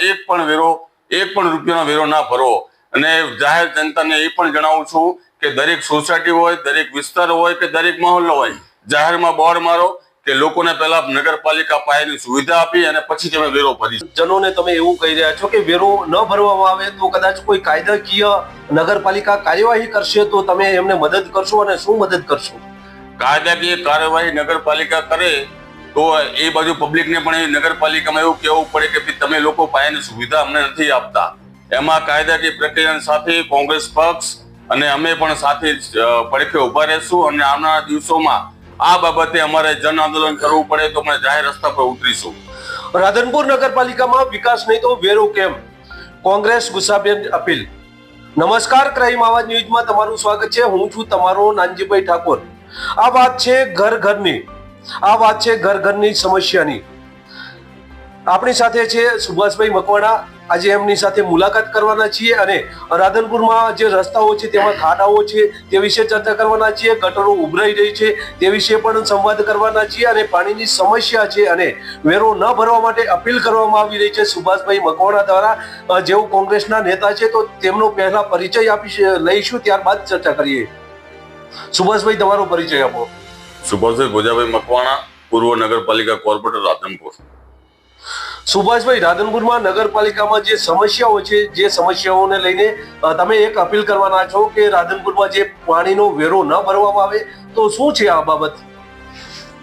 એક પણ વેરો એક પણ રૂપિયાનો વેરો ના ભરવો. અને જાહેર જનતાને એ પણ જણાવું છું કે દરેક સોસાયટી હોય દરેક વિસ્તાર હોય કે દરેક મહોલ્લો હોય જાહેરમાં બોર્ડ મારો કે લોકોને પહેલા નગરપાલિકા પાયાની સુવિધા આપી અને પછી તમે વેરો ભરી જનોને તમે એવું કહી રહ્યા છો કે વેરો ન ભરવામાં આવે તો કદાચ કોઈ કાયદાકીય નગરપાલિકા કાર્યવાહી કરશે તો તમે એમને મદદ કરશો અને શું મદદ કરશો? કાયદાકીય કાર્યવાહી નગરપાલિકા કરે તો એ બાજુ પબ્લિકને પણ એ નગરપાલિકામાં એવું કહેવું પડે કે તમે લોકો પાયાની સુવિધા અમને નથી આપતા. એમાં કાયદાકીય પ્રક્રિયા સાથે કોંગ્રેસ પક્ષ અને અમે પણ સાથે પડખે ઊભા રહેશું અને આવનારા દિવસોમાં આ બાબતે અમારે જન આંદોલન કરવું પડે તો અમે જાહેર રસ્તા પર ઉતરીશું. રાધનપુર નગરપાલિકામાં વિકાસ નહીં તો વેરો કેમ? કોંગ્રેસ ગુસ્સાબેન અપીલ. નમસ્કાર, ક્રાઇમ આવાજ ન્યૂઝમાં તમારું સ્વાગત છે. હું છું તમારો નાનજીભાઈ ઠાકોર. આ વાત છે ઘર ઘરની. આ વાત છે ઘર ઘરની સમસ્યાની. આપણી સાથે છે સુભાષભાઈ મકવાણા. આજે એમની સાથે મુલાકાત કરવાના છીએ અને રાધનપુરમાં જે રસ્તાઓ છે, તેમાં ખાડાઓ છે, તે વિશે ચર્ચા કરવાના છીએ. ગટરો ઉભરાઈ રહી છે, તે વિશે પણ સંવાદ કરવાના છીએ અને પાણીની સમસ્યા છે અને વેરો ન ભરવા માટે અપીલ કરવામાં આવી રહી છે સુભાષભાઈ મકવાણા દ્વારા. જેઓ કોંગ્રેસના નેતા છે, તો તેમનો પહેલા પરિચય આપી લઈશું, ત્યારબાદ ચર્ચા કરીએ. સુભાષભાઈ, તમારો પરિચય આપો. સુભાષભાઈ ભોજાભાઈ મકવાણા પૂર્વ નગરપાલિકા કોર્પોરેટર રાધનપુર. સુભાષભાઈ રાધનપુરમાં નગરપાલિકામાં જે સમસ્યાઓ છે જે સમસ્યાઓને લઈને તમે એક અપીલ કરવાના છો કે રાધનપુરમાં જે પાણીનો વેરો ન ભરવામાં આવે તો શું છે આ બાબત?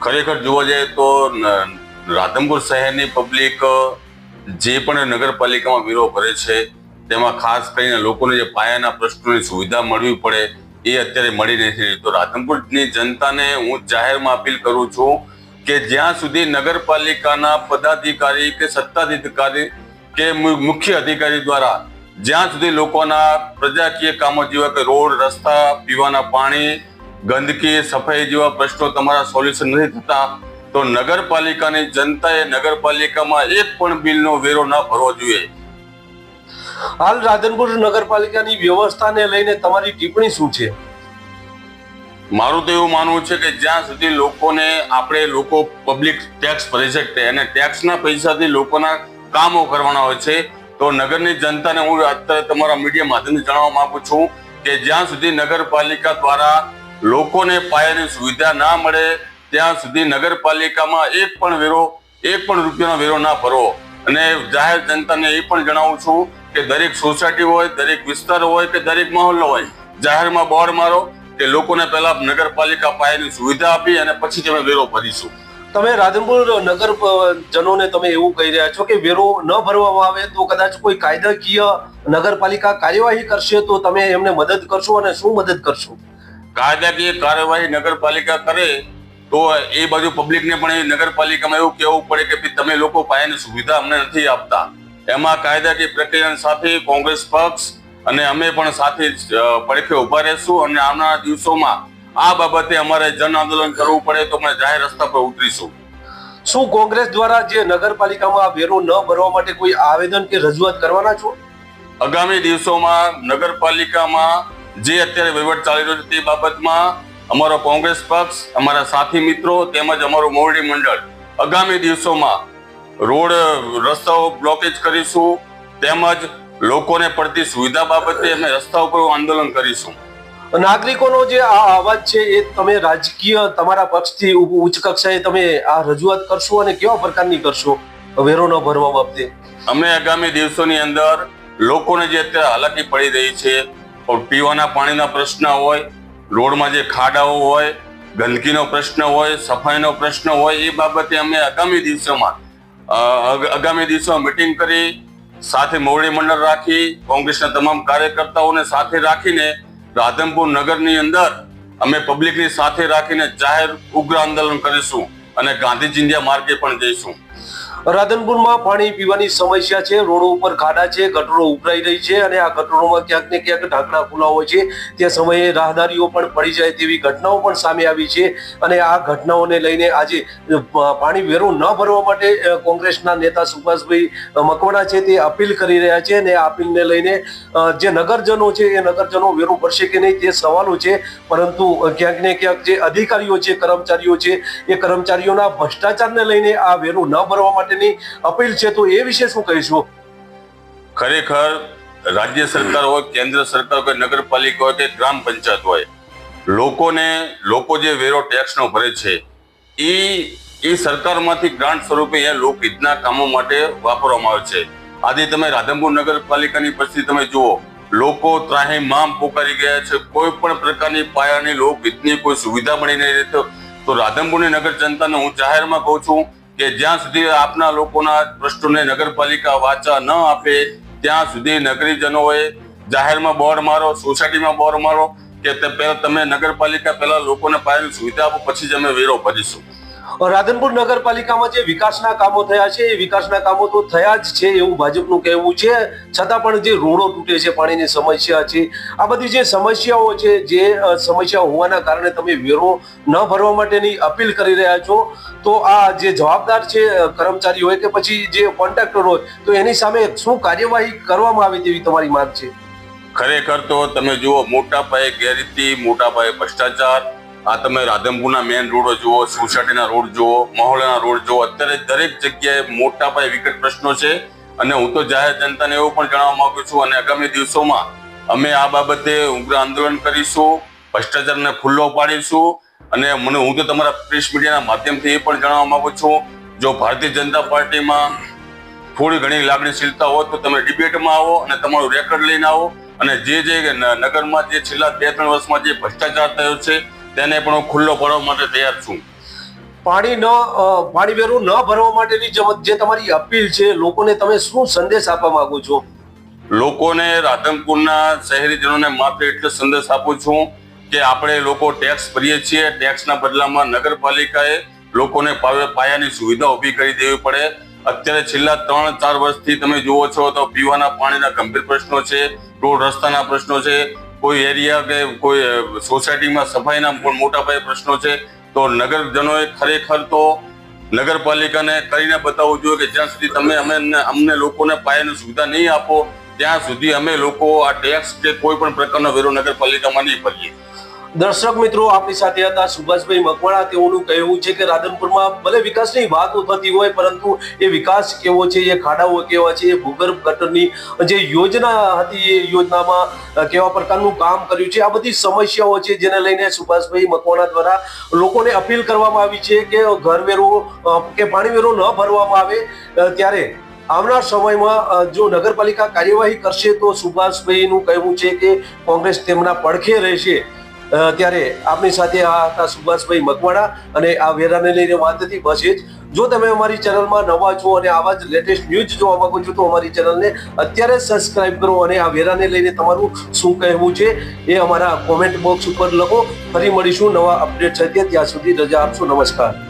ખરેખર જોવા જઈએ તો રાધનપુર શહેરની પબ્લિક જે પણ નગરપાલિકામાં વેરો ભરે છે તેમાં ખાસ કરીને લોકોને જે પાયાના પ્રશ્નોની સુવિધા મળવી પડે એ અત્યારે મળી નથી રહી તો રાધનપુરની જનતાને હું જાહેરમાં અપીલ કરું છું કે જ્યાં સુધી નગરપાલિકાના પદાધિકારી કે સત્તાધિકારી કે મુખ્ય અધિકારી દ્વારા જ્યાં સુધી લોકોના પ્રજાકીય કામો જેવા કે રોડ, રસ્તા, પીવાના પાણી, ગંદકી, સફાઈ જેવા પ્રશ્નો તમારા સોલ્યુશન નથી થતા, તો નગરપાલિકાની જનતાએ નગરપાલિકામાં એક પણ બિલનો વેરો ન ભરવો જોઈએ. હાલ રાધનપુર નગરપાલિકાની વ્યવસ્થાને લઈને તમારી ટિપ્પણી શું છે? મારું તો એવું માનવું છે કે જ્યાં સુધી લોકોને આપણે લોકો પબ્લિક ટેક્સ ભરી શકતે અને ટેક્સના પૈસાથી લોકોના કામો કરવાના હોય છે, તો નગરની જનતાને હું અત્યારે તમારા મીડિયા માધ્યમથી જણાવવા માંગુ છું કે જ્યાં સુધી નગરપાલિકા દ્વારા લોકોને પાયાની સુવિધા ના મળે, ત્યાં સુધી નગરપાલિકામાં એક પણ વેરો, એક પણ રૂપિયાનો વેરો ના ભરો. અને જાહેર જનતાને એ પણ જણાવું છું કે દરેક સોસાયટી હોય દરેક વિસ્તાર હોય કે દરેક મહોલ્લો હોય જાહેરમાં બોર્ડ મારો કે લોકોને પહેલા નગરપાલિકા પાયાની સુવિધા આપી અને પછી તમે વેરો ભરીશું. તમે રાધનપુર નગર જનોને તમે એવું કહી રહ્યા છો કે વેરો ન ભરવામાં આવે તો કદાચ કોઈ કાયદાકીય નગરપાલિકા કાર્યવાહી કરશે તો તમે એમને મદદ કરશો અને શું મદદ કરશો? કાયદાકીય કાર્યવાહી નગરપાલિકા કરે તો એ બાજુ પબ્લિકને પણ એ નગરપાલિકામાં એવું કહેવું પડે કે તમે લોકો પાયાની સુવિધા અમને નથી આપતા. એમાં કાયદાકીય પ્રક્રિયાની સાથે કોંગ્રેસ પક્ષ અને અમે પણ સાથે પડખે ઊભા રહેશું અને આવનારા દિવસોમાં આ બાબતે અમારે જન આંદોલન કરવું પડે તો અમે જાહેર રસ્તા પર ઉતરીશું. શું કોંગ્રેસ દ્વારા જે નગરપાલિકામાં વેરો ન ભરવા માટે કોઈ આવેદન કે રજૂઆત કરવાના છો? આગામી દિવસોમાં નગરપાલિકામાં જે અત્યારે વહીવટ ચાલી રહ્યો છે તે બાબતમાં અમારો કોંગ્રેસ પક્ષ અમારા સાથી મિત્રો તેમજ અમારું મોવડી મંડળ આગામી દિવસોમાં રોડ રસ્તાઓ બ્લોકેજ કરીશું તેમજ લોકોને પડતી સુવિધા બાબતે અમે રસ્તા ઉપર આંદોલન કરીશું. નાગરિકોનો જે આ અવાજ છે એ તમે રાજકીય તમારા પક્ષથી ઉચ્ચ કક્ષાએ તમે આ રજૂઆત કરશો અને કેવા પ્રકારની કરશો વેરો ન ભરવા બાબતે? અમે આગામી દિવસોની અંદર લોકોને જે અત્યારે હાલાકી પડી રહી છે પીવાના પાણીના પ્રશ્ન હોય રોડમાં જે ખાડાઓ હોય ગંદકીનો પ્રશ્ન હોય સફાઈનો પ્રશ્ન હોય એ બાબતે અમે આગામી દિવસોમાં આગામી દિવસોમાં મિટિંગ કરી, સાથે મોવડી મંડળ રાખી, કોંગ્રેસના તમામ કાર્યકર્તાઓને સાથે રાખીને રાધનપુર નગરની અંદર અમે પબ્લિકની સાથે રાખીને જાહેર ઉગ્ર આંદોલન કરીશું અને ગાંધીજી ચિંધ્યા માર્ગે પણ જઈશું. રાધનપુરમાં પાણી પીવાની સમસ્યા છે. રોડો ઉપર ખાડા છે, ગટરો ઉભરાઈ રહી છે અને આ ગટરોમાં ક્યાંક ને ક્યાંક ઢાંકણા ખુલ્લા હોય છે. તે સમયે રાહદારીઓ પણ પડી જાય તેવી ઘટનાઓ પણ સામે આવી છે અને આ ઘટનાઓને લઈને આજે પાણી વેરો ન ભરવા માટે કોંગ્રેસના નેતા સુભાષભાઈ મકવાણા છે તે અપીલ કરી રહ્યા છે અને આ અપીલને લઈને જે નગરજનો છે એ નગરજનો વેરો ભરશે કે નહીં તે સવાલો છે. પરંતુ ક્યાંક ને ક્યાંક જે અધિકારીઓ છે, કર્મચારીઓ છે એ કર્મચારીઓના ભ્રષ્ટાચારને લઈને આ વેરો ન ભરવા માટેની અપીલ છે તો એ વિશે શું કહીશું? ખરેખર રાજ્ય સરકાર હોય, કેન્દ્ર સરકાર હોય, નગરપાલિકા હોય કે ગ્રામ પંચાયત હોય, લોકોને, લોકો જે વેરો ટેક્સનો ભરે છે એ એ સરકારમાંથી ગ્રાન્ટ સ્વરૂપે એ લોકહિતના કામો માટે વાપરવામાં આવે છે. આજે તમે રાધનપુર નગરપાલિકાની પરિસ્થિતિ તમે જુઓ, લોકો ત્રાહીમામ પોકારી ગયા છે, કોઈ પણ પ્રકારની પાયાની લોકહિતની કોઈ સુવિધા મળી નહીં રહેતો. તો રાધનપુરની નગર જનતાને હું જાહેરમાં કહું છું કે જ્યાં સુધી આપના લોકોના પ્રશ્નોને નગરપાલિકા વાચા ન આપે, ત્યાં સુધી નગરીજનોએ જાહેરમાં બોર્ડ મારો, સોસાયટીમાં બોર્ડ મારો, કે પહેલા તમે નગરપાલિકા પહેલા લોકોને પાયાની સુવિધા આપો, પછી જ અમે વેરો ભરીશું. રાધનપુર નગરપાલિકામાં જે વિકાસના કામો થયા છે, એ વિકાસના કામો તો થયા જ છે એવું ભાજપનું કહેવું છે. છતાં પણ જે રોડો તૂટે છે, પાણીની સમસ્યા છે, આ બધી જે સમસ્યાઓ છે, જે સમસ્યા હોવાના કારણે તમે વેરો ન ભરવા માટેની અપીલ કરી રહ્યા છો, તો આ જે જવાબદાર છે કર્મચારી હોય કે પછી જે કોન્ટ્રાક્ટર હોય, તો એની સામે શું કાર્યવાહી કરવામાં આવે તેવી તમારી માંગ છે? ખરેખર તો તમે જુઓ, મોટા પાયે ગેરરીતિ, મોટા પાયે ભ્રષ્ટાચાર આ તમે રાધનપુરના મેઇન રોડ જુઓ સોસાયટીના રોડ જુઓ મહોલના રોડ જુઓ, અત્યારે દરેક જગ્યાએ મોટા પાયે વિકટ પ્રશ્નો છે. અને હું તો જાહેર જનતાને એવું પણ જણાવવા માંગુ છું, અને આગામી દિવસોમાં અમે આ બાબતે ઉગ્ર આંદોલન કરીશું, ભ્રષ્ટાચારને ખુલ્લો પાડીશું. અને મને હું તો તમારા પ્રેસ મીડિયાના માધ્યમથી એ પણ જણાવવા માંગુ છું, જો ભારતીય જનતા પાર્ટીમાં થોડી ઘણી લાગણીશીલતા હોય તો તમે ડિબેટમાં આવો અને તમારું રેકોર્ડ લઈને આવો. અને જે જે નગરમાં જે છેલ્લા બે ત્રણ વર્ષમાં જે ભ્રષ્ટાચાર થયો છે તેને પણ હું ખુલ્લો ભરવા માટે તૈયાર છું. પાણી ન પાણી વેરું ન ભરવા માટેની જે- તમારી અપીલ છે લોકોને તમે શું સંદેશ આપવા માંગો છો? લોકોને રાધનપુરના શહેરીજનોને માત્ર એટલો સંદેશ આપું છું કે આપણે લોકો ટેક્સ ભરીએ છીએ ટેક્સના બદલામાં નગરપાલિકાએ લોકોને પાયાની સુવિધા ઊભી કરી દેવી પડે. અત્યારે છેલ્લા ત્રણ ચાર વર્ષથી તમે જુઓ છો તો પીવાના પાણીના ગંભીર પ્રશ્નો છે રોડ રસ્તાના પ્રશ્નો છે કોઈ એરિયા કે કોઈ સોસાયટીમાં સફાઈના પણ મોટા પાયે પ્રશ્નો છે, તો નગરજનોએ ખરેખર તો નગરપાલિકાને કરીને બતાવવું જોઈએ કે જ્યાં સુધી તમે અમે અમને લોકોને પાયાની સુવિધા નહીં આપો, ત્યાં સુધી અમે લોકો આ ટેક્સ કે કોઈ પણ પ્રકારનો વેરો નગરપાલિકામાં નહીં ભરીએ. દર્શક મિત્રો, આપણી સાથે હતા સુભાષભાઈ મકવાણા. તેઓનું કહેવું છે કે રાધનપુરમાં ભલે વિકાસની વાતો થતી હોય, પરંતુ એ વિકાસ કેવો છે, એ ખાડાઓ કેવા છે, એ ભૂગર્ભ ગટરની જે યોજના હતી, એ યોજનામાં કેવા પ્રકારનું કામ કર્યું છે, આ બધી સમસ્યાઓ છે, જેને લઈને સુભાષભાઈ મકવાણા દ્વારા લોકોને અપીલ કરવામાં આવી છે કે ઘરવેરો કે પાણીવેરો ન ભરવામાં આવે. ત્યારે આવનાર સમયમાં જો નગરપાલિકા કાર્યવાહી કરશે, તો સુભાષભાઈનું કહેવું છે કે કોંગ્રેસ તેમના પડખે રહેશે. ત્યારે આપની સાથે આ હતા સુભાષભાઈ મકવાણા અને આ વેરાને લઈને વાત હતી, બસ એ જ. જો તમે અમારી ચેનલમાં નવા છો અને આવા જ લેટેસ્ટ ન્યૂઝ જોવા માંગો છો, તો અમારી ચેનલને અત્યારે સબસ્ક્રાઇબ કરો અને આ વેરાને લઈને તમારું શું કહેવું છે એ અમારા કોમેન્ટ બોક્સ ઉપર લખો. ફરી મળીશું નવા અપડેટ સાથે. ત્યાં સુધી રજા આપશો. નમસ્કાર.